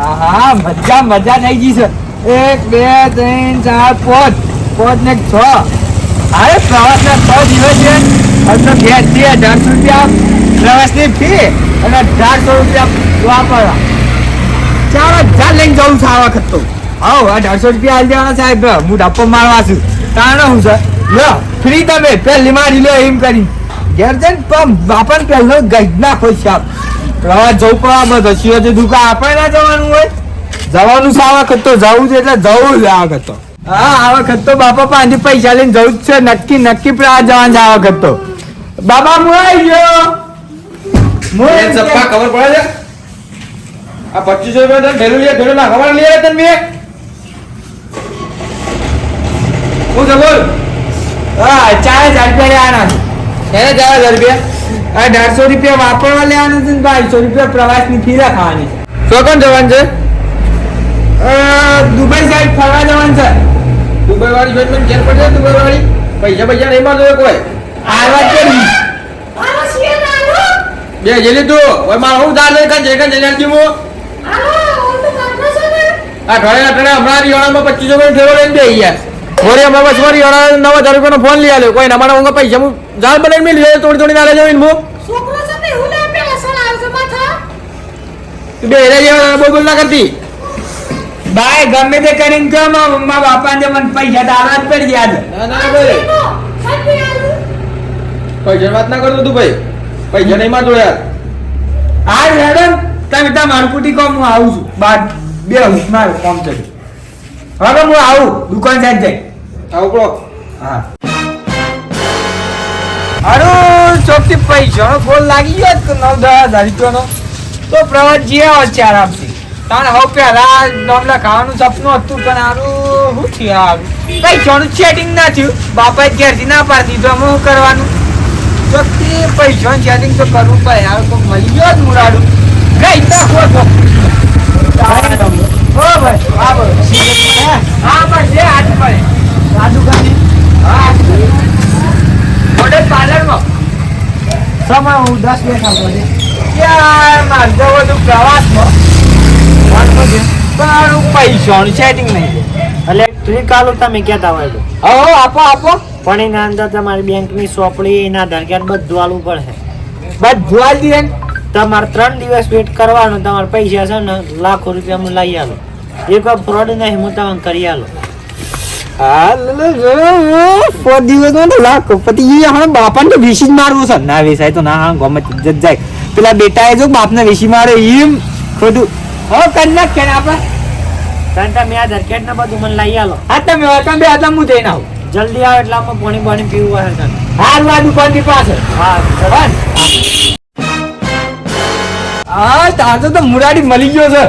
આહા, મજા મજા થઈ ગઈ છે. એક, બે, ત્રણ, ચાર, પાંચ. પાંચ ને છ. અરે પ્રવાસના છ દિવસ છે અને બેથી અઢારસો રૂપિયા પ્રવાસની ફી અને અઢારસો રૂપિયા વાપરવા ચાર હજાર લઈને જવું છે આ વખત તો. આવો, અઢારસો રૂપિયા આવી દેવાના સાહેબ. હું ડપ્પો મારવા છું. તાણે હું છે? લો ફ્રી તમે. પહેલી મારી લો એમ કરી ઘેર જઈને પણ બાપણ પહેલો ગઈ નાખો સાહેબ. પ્રવાસ જવું પણ આ બધો. શિવાજી દુકાન આપણે ના જવાનું હોય? જવાનું છે આ વખત તો જવું છે એટલે જવું છે આ વખત તો. હા આ વખત તો બાપા પાંચથી પૈસા લઈને જવું જ છે. નક્કી નક્કી પ્રવાસ જવાનું છે આ વખત તો. બાબા હું આવી ગયો. ખબર પડે છે? આ પચીસો રૂપિયા તને ઢેલું લે ના ખબર લઈ તને મેં હું છે બોલ? હા ચાર હજાર રૂપિયા લેવાના છે. એને ચાર હજાર રૂપિયા? અઢારસો રૂપિયા વાપરવા લેવાનું છે ને બાવીસો રૂપિયા પ્રવાસની ફી રાખવાની છે. શું કોણ જવાનું છે? દુબઈ સાઈડ ફરવા જવાનું છે. દુબઈ વાળી જોઈ મને ઘેર પડશે દુબઈ વાળી પૈસા પૈસા નહીં મારતો કોઈ. આ વાત કરી. બે જેલી તું હવે મારે હું દાર લઈ કાંઈ જે કાંઈ જઈને આપી હું આ ઠોળે અઠવાડે હમણાં રિયાણામાં પચીસો રૂપિયા ઠેરો લઈને બે ગયા. વળી હમણાં પછી વળી રિયાણા નવ હજાર રૂપિયાનો ફોન લઈ આલ્યો. કોઈ નમાના ઊંઘા પૈસા હું જાળ બનાવીને મિલ લીધો તોડી તોડી ના જઈને હું તું બે રે જેવા બોલ બોલ ના કરતી. ભાઈ ગમે તે કરીને કહો મારા બાપા ને મને પૈસા તો આલવા જ પડી ગયા છે. ના ના ભાઈ. પૈસા વાત ના કરતો તું ભાઈ. પૈસા નહીં મારતો યાર. હા રેડન તમે ત્યાં મારકુટી કોમ હું આવું છું. બાદ બે હું મારું કોમ છે. હવે હું આવું દુકાન સાઈડ જઈ. આવું પડો હા. અરે ચોકથી પૈસાનો ફોન લાગી ગયો કે નવ દસ હજાર તો પ્રવાસ આવે છે આરામથી. તાણ હવે પહેલા નોમલા ખાવાનું સપનું હતું પણ હારું શું થયું હારું પૈસાનું સેટિંગ ના થયું. બાપાએ ઘેરથી ના પાડી દીધું. અમે શું કરવાનું? ચોકથી પૈસાનું સેટિંગ તો કરવું પડે. યાર તો મળી ગયો જ મુરાડું. ગઈ તો સમય હું દસ બેઠા પડે ત્યાં મારે બધું પ્રવાસમાં. પણ પૈસાનું સેટિંગ નહીં. એટલે તું કાલો તમે કહેતા હોય તો. હો આપો આપો. પણ એના અંદર તમારી બેંકની સોપડી એના કાર્ડ બધું આલવું પડે. બધું આલી ને. તમારે ત્રણ દિવસ વેટ કરવાનો તમારે પૈસા છે ને લાખો રૂપિયા હું લઈ આલો. એ વાર ફ્રોડ નહીં હું તમને કરી આલો. હા તો લાખ. પતિ એ હમણાં બાપાને તો વિશી જ મારવું છે. ના વેસાય તો ના હા ગમે જાય. પેલા એ જો બાપને વીસી મારે એમ ખોટું. હવે કરી નાખ કે આપણે. તમે આધાર કાર્ડ ને બધું મને લઈ આલો. હા તમે તમે બે હતા હું જઈને આવું. જલ્દી આવો એટલે આમાં પાણી પાણી પીવું હોય હાલ આ દુકાનની પાસે હા. હા તાર તો મુરાડી મળી ગયો છે.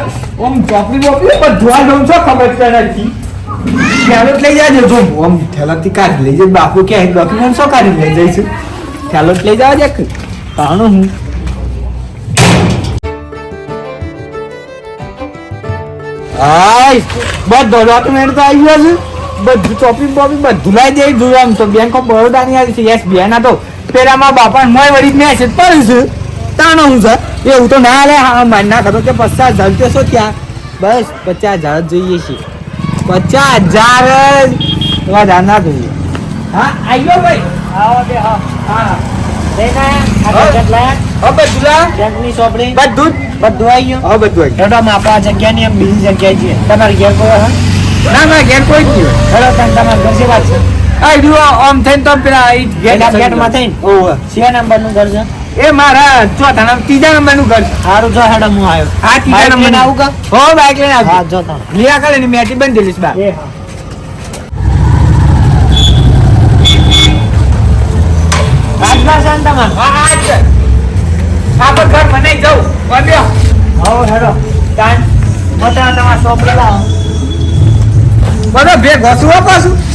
ઓમ ચોપડી બોપડી પર જોવા જવું છો ખબર છે નથી ખ્યાલ લઈ જાજો જો. ઓમ થેલાથી કાઢી લઈ જાય. બાપુ કે ડોક્યુમેન્ટ શું કાઢી લઈ જઈશું જ લઈ જાવ છે કાણો હું. હાય બધો ડોક્યુમેન્ટ તો આવી ગયો છે. બધું ચોપી બોપી બધું લઈ જાય. જોયું આમ તો બેંક ઓફ બરોડાની આવી છે. યસ બેના તો. પેલામાં બાપા મોય વળી મેસેજ પડ્યું છે. તાનો હું છે. એવું તો ના લે હા માન ના કરો કે પચાસ હજાર રૂપિયા શું ત્યાં બસ પચાસ હજાર જ જોઈએ છે. પચાસ હજાર વધારે ના જોઈએ હા આવ્યો ભાઈ. આવો બે હા. હા. બધું બધું આવી ગયું? બધું આપણા જગ્યાની એમ બીજી જગ્યાએ છીએ તમારી ઘેર કોઈ ના ના ઘેર કોઈ જ હેડો તમે તમારા ઘર સેવા છે. આમ થઈને તો પેલા ઈ પેલા ગેટમાં થઈને? ઓવે. શિયા નંબરનું ઘર છે. એ મારા ચોથા નંબર ત્રીજા નંબરનું ઘર છે. સારું જો હેડો હું આવ્યો આ ત્રીજા નંબર ના નંબર આવું કા? હો બાઈક લઈને હા આવજો જો તમે લીયા કરે ને મેટી બંધ દેલીસ બા.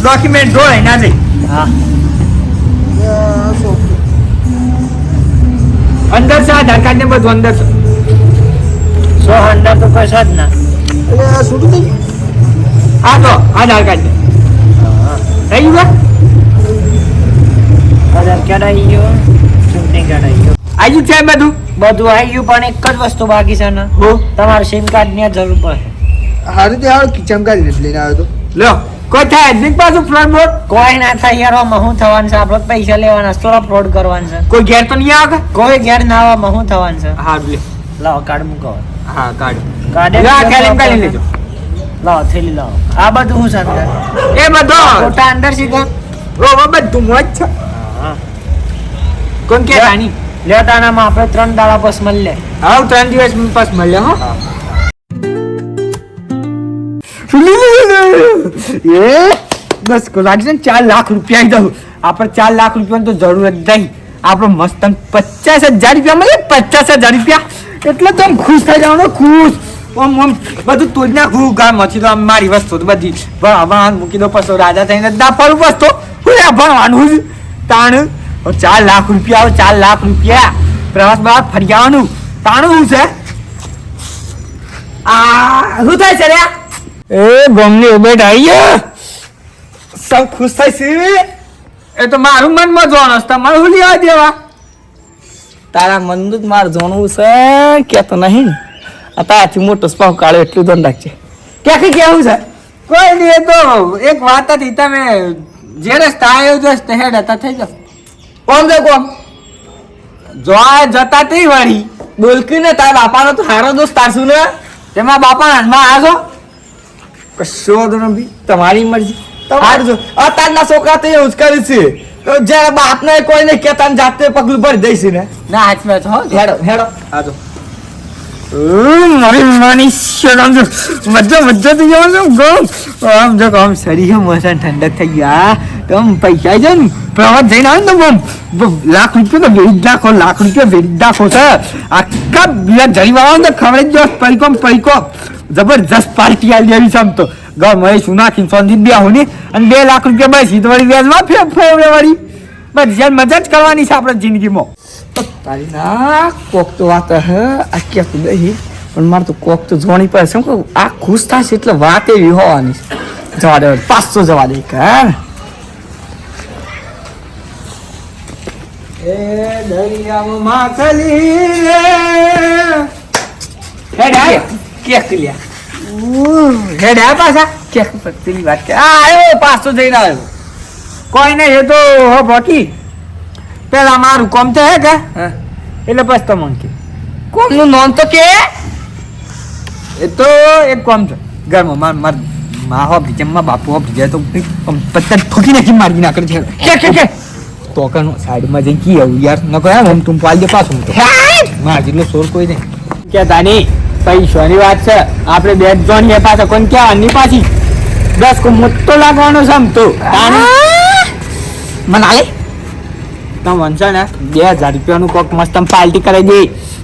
ડોક્યુમેન્ટ હા ના છે. ને અંદર છે આધાર કાર્ડ ને બધું અંદર છે. સો અંદર તો કોઈ છે જ ના. આ તો આધાર કાર્ડ ને થઈ ગયું આધાર કાર્ડ આવી ગયો ચૂંટણી કાર્ડ આવી ગયો આજુ છે બધું? બધું આવી ગયું પણ એક જ વસ્તુ બાકી છે ને. હો. તમારે સિમ કાર્ડની જરૂર પડે. હારું તે કિચન કાઢી લઈને આવ્યો તો? લ્યો. કોઈ થાય જ પાછું ફ્લોટ બોટ કોઈ ના થાય યાર આમાં શું થવાનું છે? આપણે તો પૈસા લેવાના છે, થોડા ફ્રોડ કરવાનું છે. કોઈ ઘેર તો નહીં આવે? કોઈ ઘેર ના આવવામાં શું થવાનું છે? હા લે. લાવો કાર્ડ મૂકો. હા કાઢ કાર્ડ લ્યો, આ થેલીમાં લેજો. લાવો થેલી લાવો. આ બધું શું અંદર? એ બધો. ફોટા અંદર સીધા ઓ બધું મોજ છે. કોણ કે રાની લેટાણામાં આપણે ત્રણ દાડા પછી મળીએ. હા ત્રણ દિવસ પછી મળીએ હો. બસ લાગશે ને ચાર લાખ રૂપિયા દઉં. આપણે ચાર લાખ રૂપિયાની તો જરૂર જ નહીં. આપણે મસ્ત પચાસ હજાર રૂપિયા મળે, પચાસ હજાર રૂપિયા. એટલે તો ખુશ થઈ જવાનો, ખુશ. ઓમ ઓમ બધું તોડ નાખું ગામમાંથી તો આમ મારી વસ્તુ તો બધી. ભણવા મૂકી દો પછી રાજા થઈને ના પડું બસ તો હું ભણવાનું જ. તાણ. ચાર લાખ રૂપિયા ચાર લાખ રૂપિયા. પ્રવાસ બહાર ફરી આવવાનું. તાણું શું છે? આ, શું થાય છે રે? એ ગમની ઉબેટ આવી ગયા સૌ ખુશ થાય છે? એ તો મારું મનમાં જોવાનું તમારે શું લેવા દેવા? તારા મન માર જોણવું છે કેતો નહીં. ને આ તારાથી મોટો સ્પાવ કાળો એટલું ધન રાખજે. ક્યાંથી કેવું છે? કોઈ નહીં એ તો એક વાત હતી તમે જે રસ્તા આવ્યો જો રસ્તે હેડ હતા થઈ જાવ કોમ જો કોમ? જોવા જતા તે વળી બોલકી ને તારા બાપાનો તો સારો દોસ્ત તારશું ને? તેમાં બાપા હાથમાં આજો કશો વાંધો નથી તમારી મરજી. તમારે જો અત્યારના છોકરા તો એવું જ કરે છે. જ્યારે બાપને કોઈ નહીં કહેતા જાતે પગલું ભરી દઈશ ને ના હાથમાં છો હેડો હેડો. આજો મારી માની શરમ મજા મજા થઈ જવાનું ગમ. આમ જો આમ શરીર મોસમ ઠંડક થઈ ગયા તમ પૈસા છે ને પ્રવાસ જઈને આવે ને તો આમ. બ- લાખ રૂપિયા તો વેરી નાખો લાખ રૂપિયા વેરી નાખો છે આખા બીજા જરી વાળા તો ખબર જ જો પૈકો ને પૈકો. જબરજસ્ત પાર્ટી આવી દેવી છે આમ તો. ગા મહેશ હું નાખીને સોંધી બે હું અને બે લાખ રૂપિયા બસી તો વળી વ્યાજમાં ફેર ફેવડે વળી બસ જેમ મજા જ કરવાની છે આપણે જિંદગીમાં. તારી ના કોક તો વાત હે આ કહેતું દહી પણ મારે તો કોક તો જોણી પડે શું કહું, આ ખુશ થશે એટલે વાત એવી હોવાની જવા દે પાછો જવા દે કર એ દરિયામાં માછલી એ હેડ આય કેક લ્યા. હેડ આય પાછા. કેક પેલી વાત કે આ આવ્યો પાછો જઈને આવ્યો. કોઈ નહીં એ તો હો બાકી પેલા મારું કોમ તો હે કે? હા. એટલે પછી તો મન કે. કોમનું નોન તો કે? એ તો એક કોમ છે. ઘરમાં માર માર મા હોપડી જમવા બાપુ હોપડી જાય તો પત્તર પત્તા ઠોકી નાખી મારી નાખે છે. કે કે કે? તો કનો સાઈડમાં જઈ કી આવું યાર ન કહે હમ તું પાલ દે પાછું હું માર જેટલો સોર કોઈ નહીં. કે તાની પૈસાની વાત છે. આપણે બે ત્રણ જોન એ પાછા. કોણ ક્યાં આની પાછી? દસ કો મોટો લાગવાનો છે આમ તો. મને આલે. તમે વંશા ને. બે હજાર રૂપિયાનું કોક મસ્ત પાલટી પાર્ટી કરાવી દે.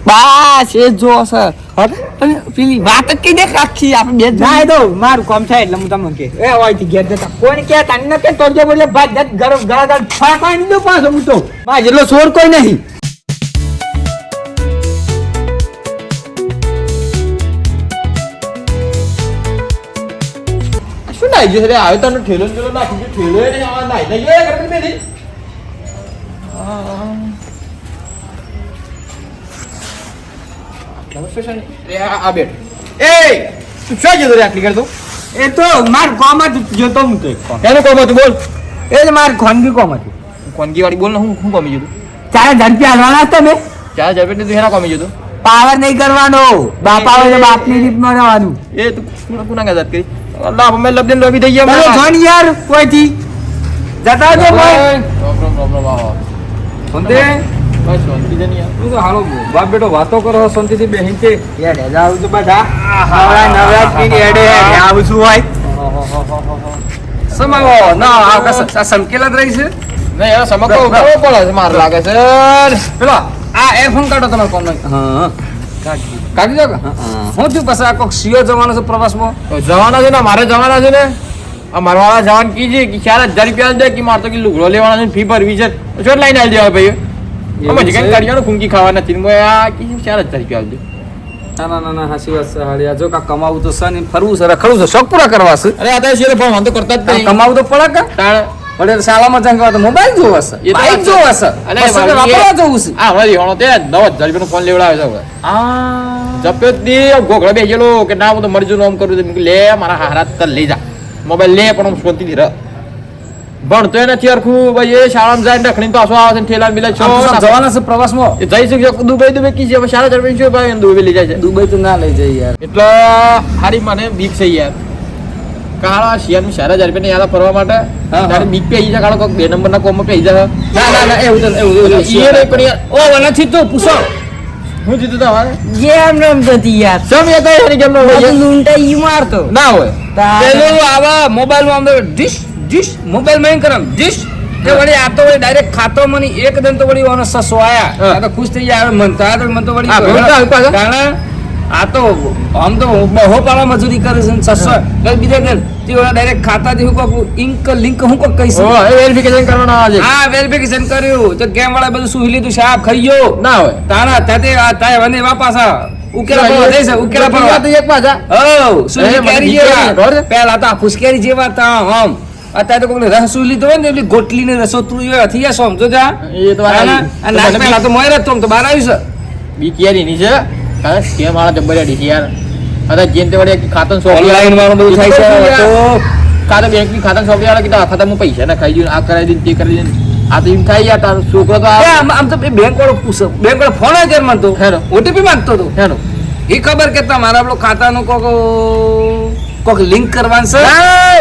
બસ એ જો સર અને પેલી વાત જ કઈ દે આખી આપણે બે ના એ તો મારું કામ થાય એટલે હું તમને કે એ હોય ઘેર જતા. કોણ કે તને કે તોડજે બોલે ભાઈ ગરમ ઘર ગળ ફાક પાણી દો પાછો હું તો. જેટલો સોર કોઈ નહીં. નાઈ ગયો રે આવ્યો તને ઠેલો ઠેલો નાખી ગયો ઠેલો એ નાઈ નાઈ ગયો એ ગરમી પેલી નમસ્તે સર રે આ આ બેઠ એ તું શું જતો રે આટલી કરતો એ તો માર કોમ જ જોતો હું તો એનું કોમ હતું બોલ એ જ માર ખોનગી કોમ હતી કોનગી વાળી બોલ ને હું હું કોમી જતું ચાર હજાર રૂપિયા હાલવાના હતા મેં ચાર હજાર રૂપિયા તું હેરા કોમી જતું પાવર નહીં કરવાનો બાપ આવે તો બાપની રીતમાં રહેવાનું એ તું કુણા કરી અલ્લાહ અમે લબદન લોબી થઈ ગયા જોન યાર કોઈથી? જતા જો કોઈ સંતે બસ શાંતિ છે ને યાર. તું તો હાલો બાપ બેટો વાતો કરો શાંતિથી બેહીન. છે યાર હેડા આવું તો બધા નવરા નવરા પીને હેડે હેડે આવું શું હોય સમાવો ના આ સંકેલા જ રહી છે? નહીં યાર સમકો કરવો પડે છે માર લાગે છે. પેલો. આ ફોન કાઢો તમે કોમ હા. કાઢી. દો કે હું થયું પછી? આ કોક સિયો જવાનો છે પ્રવાસમાં જવાના છે ને મારે જવાના છે ને. આ મારવાળા જવાન કીજે કે ચાર હજાર રૂપિયા દે કે મારે તો કે લુગડો લેવાનો છે ફી ભરવી છે. ચોટ લઈને આવી દેવા ભાઈ. અમે? જગ્યાએ કાઢ્યા ખૂંકી ખાવા નથી. મેં આ કીધું ચાર હજાર રૂપિયા આવજો ના ના ના ના હાસી વાત છે હાડિયા જો કા કમાવું તો છે ને ફરવું છે રખડવું છે શોખ પૂરા કરવા છે. અરે આ તો છે પણ વાંધો કરતા જ નહીં. કમાવું તો પડે કે? તાણ વળી શાળામાં જંગ તો મોબાઈલ જોવો છે એ બાઈક. જોવો છે. અલે, વાપરવા જવું છે. આ હમણાં રિહાણો તે નવ હજાર રૂપિયાનો ફોન લેવડાવે છે હવે. આ. જપ્યો દે નહીં બે બેસેલો કે ના હું તો મરી જુ આમ કરું મેં લે મારા હારા તર લઈ જા. મોબાઈલ લે પણ હું શાંતિથી રહ. ભણતો નથી અરખું ભાઈ એ શાળામાં જાય રખડીને પાછો આવે છે ઠેલા મિલે છો. જવાના છે પ્રવાસમાં. એ જઈ શકશે. દુબઈ દુબઈ કી છે? હવે સાડા ચાર ભાઈ? દુબઈ લઈ જાય છે. દુબઈ તો ના લઈ જાય યાર. એટલે હારી મને બીક છે યાર. કાળા શિયાળની સાડા હજાર રૂપિયા યાદ ફરવા માટે. તારે બીક પે જાય કાળો બે નંબરના કોમમાં પે જાય. ના ના ના એવું તો એવું એવું એ નહીં પણ ઓ વનાથી તો પૂછો. હું જીતું તમારે ગેમ રમતી યાર. સમ એ તો યાર કેમ ન હોય લૂંટાઈ મારતો. ના હોય. પેલું આવા મોબાઈલમાં આમ ડીશ ડીશ મોબાઈલમાં કરમ ડિશ. તે વળી આ તો વળી ડાયરેક્ટ ખાતો મને એક દન તો વળી ઓનો સસો આયા. આ તો ખુશ થઈ જાય મન તો આ તો મન તો વળી. કારણ આ તો આમ તો બહુ પાળા મજૂરી કરે છે ને સસો બીજા કે તે ઓલા ડાયરેક્ટ ખાતાથી હું કોક ઇન્ક લિંક હું કોક કહીશ? ઓ એ વેરિફિકેશન કરવાના આજે હા વેરિફિકેશન કર્યું. તો ગેમ વાળા બધું શું લીધું? સાહેબ ખાઈ ગયો. ના હોય. તારા તાતે આ તાય વને વાપાસા ઉકેલા પર જઈશ ઉકેલા પર વાત એક પાછા. ઓ સુલી કેરી જેવા. પેલા તો આ ફુસકેરી જેવા તા આમ. અત્યારે તો કોઈને રસ લીધો હોય ને એટલે ગોટલી ને રસો તું થઈ જશો સમજો જા એ તો. આ તો મોય જ તો બહાર આવ્યું છે. બી કેરી ની છે. કારણ કે વાળા જબ્બર યાર યાર? અરે જેમ તે વળી ખાતું સોંપી ઓનલાઈન વાળું બધું થાય છે તો તો કાં તો બેંકની ખાતા વાળા કીધા આ ખાતામાં પૈસા ના ખાઈ દઉં આ કરાવી દઉં તે કરી દઉં આ તો એમ થાય યાર તારો છોકરો તો આમ તો બેંક વાળો પૂછો. બેંક વાળો ફોન જ માંગતો હેલો. ઓટીપી માંગતો હતો? હેનો એ ખબર કે તમારા આપણો ખાતાનું કોક કોક લિંક કરવાનું છે?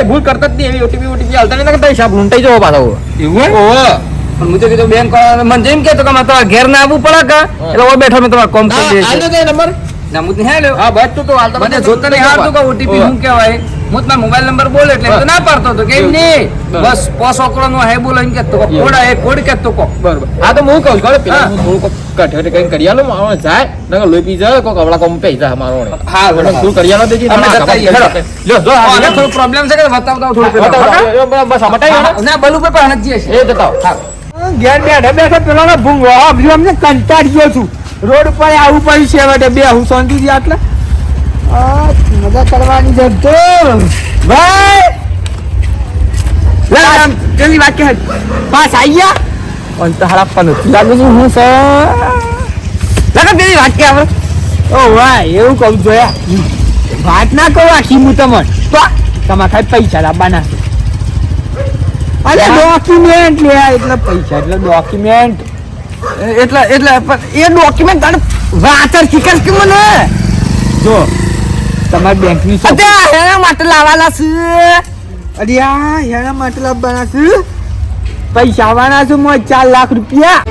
ભૂલ કરતા જ નહીં એવી ઓટીપી ઓટીપી હાલતા નહીં કરતા હિસાબ લૂંટાઈ જવો પાછો. એવું ઓહો. પણ મુજે કીધું બેંક મને જેમ કે મારે તમારા ઘેર ના આવવું પડે કા? એટલે ઓ બેઠો મે તમારા કોમ કરી દે છે નંબર. ના હું હે લ્યો હા બસ તું તો હાલ મને જોતા નહીં હારતું કે ઓટીપી હું. કહેવાય. હું તમારો મોબાઈલ નંબર બોલે એટલે તો ના પાડતો તો કેમ નહીં? બસ પોસ ઓકળો નો હે બોલો એમ કે કો કોડા એ કોડ કહેતો કો બરોબર. હા તો હું કહું છું પેલા હું. થોડું કઠે કઈ કરી આલો મારો જાય નકર લોઈ પી જાય કોક હવળા કોમ પૈસા અમારો મારો હા થોડું કરી આલો દેજી તમે લ્યો જો આ થોડું થોડો પ્રોબ્લેમ છે કે બતાવતા થોડું બતાવો, બસ બસ આ મટાઈ ને? બલુ પર પણ જ છે એ બતાવ હા. ઘેર ગયો છું. રોડ ઉપર આવું પડ્યું છે હવે બે હું શાંતિથી આટલે? આ, મજા કરવાની છે તો. ભાઈ! પેલી વાત પાસ આવી ગયા? પણ તારા આપવાનું નથી લાગે છે હું સર લગા પેલી વાક્ય આપણે ઓ વાહ એવું કહું જોયા. વાત ના કહું આખી હું તમને. તો તમારે ખાલી પૈસા લાવવાના અરે ડોક્યુમેન્ટ લે એટલે પૈસા એટલે ડોક્યુમેન્ટ એટલે એટલે પણ એ ડોક્યુમેન્ટ તારે વાતર શીખર કે મને? જો તમારી બેંકની અત્યારે એના માટે લાવવાના છે? અરે આ એના માટે લાવવાના છે? પૈસા આવવાના છે મોય ચાર લાખ રૂપિયા.